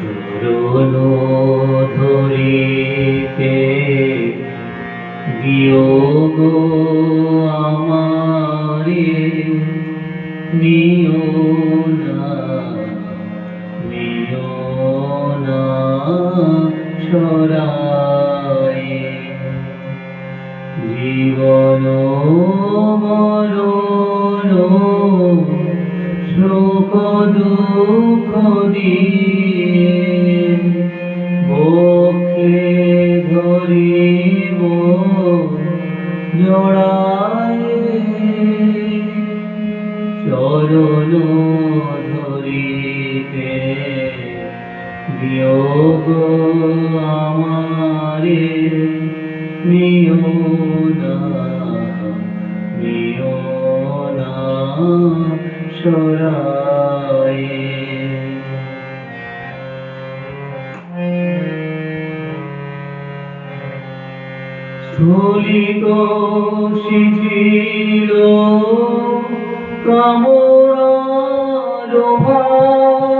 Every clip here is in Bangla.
চরণ ধরিতে দিও গো আমারে না নিও না সরায়ে। জীবন মরণ শোক দুঃখ দিয়ে বক্ষে ধরিব জড়ায় চরণ ধরিতে বিয়োগ আমারে নিও না নিও না সরায়ে স্থলিত শিথিল ভাব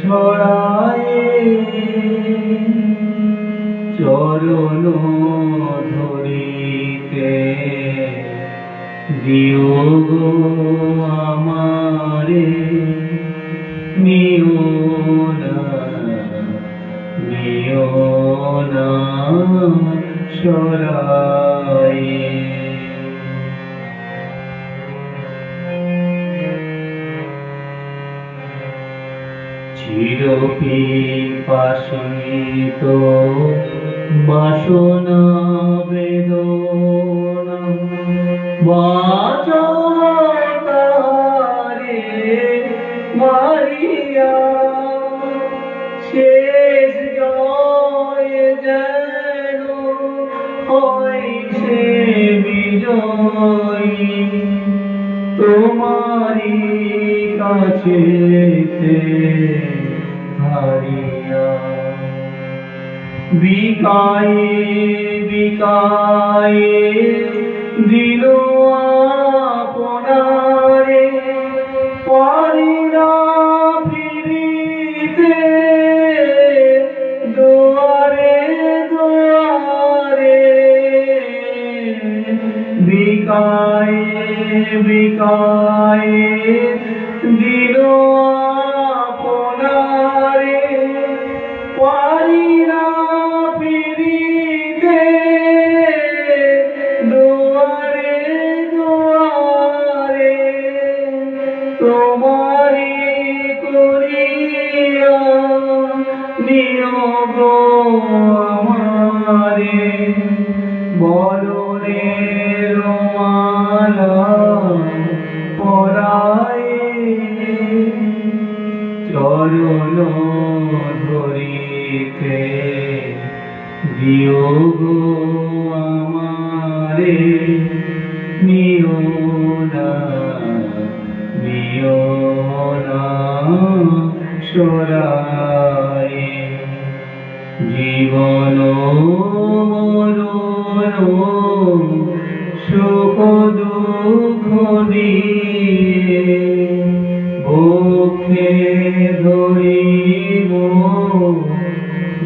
ছড়ায়ে চরণ ধরিতে দিও গো আমারে নিও না নিও না সরায়ে চিরপি পাশিত বাসনা বেদনা বাচতারে মারিয়া শেষ জয় যেন হয় সে বিজয়ী। তোমারি কাছেতে হারিয়া বিকায়ে বিকায়ে দিল আপনারে পারি না ফিরিতে দুয়ারে দুয়ারে বিকায়ে বিকায়ে দিল আমারে। বলরে রোমালা পরায়ে চরণ ধরিতে দিও আমারে নিও জীবন মরণ সুখ দুঃখ দিয়ে ধরিব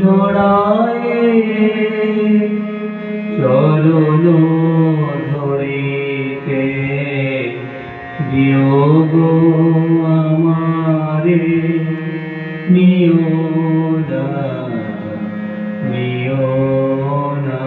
জোড়া চরণ ধরিতে দিও গো আমারে নিও না নিও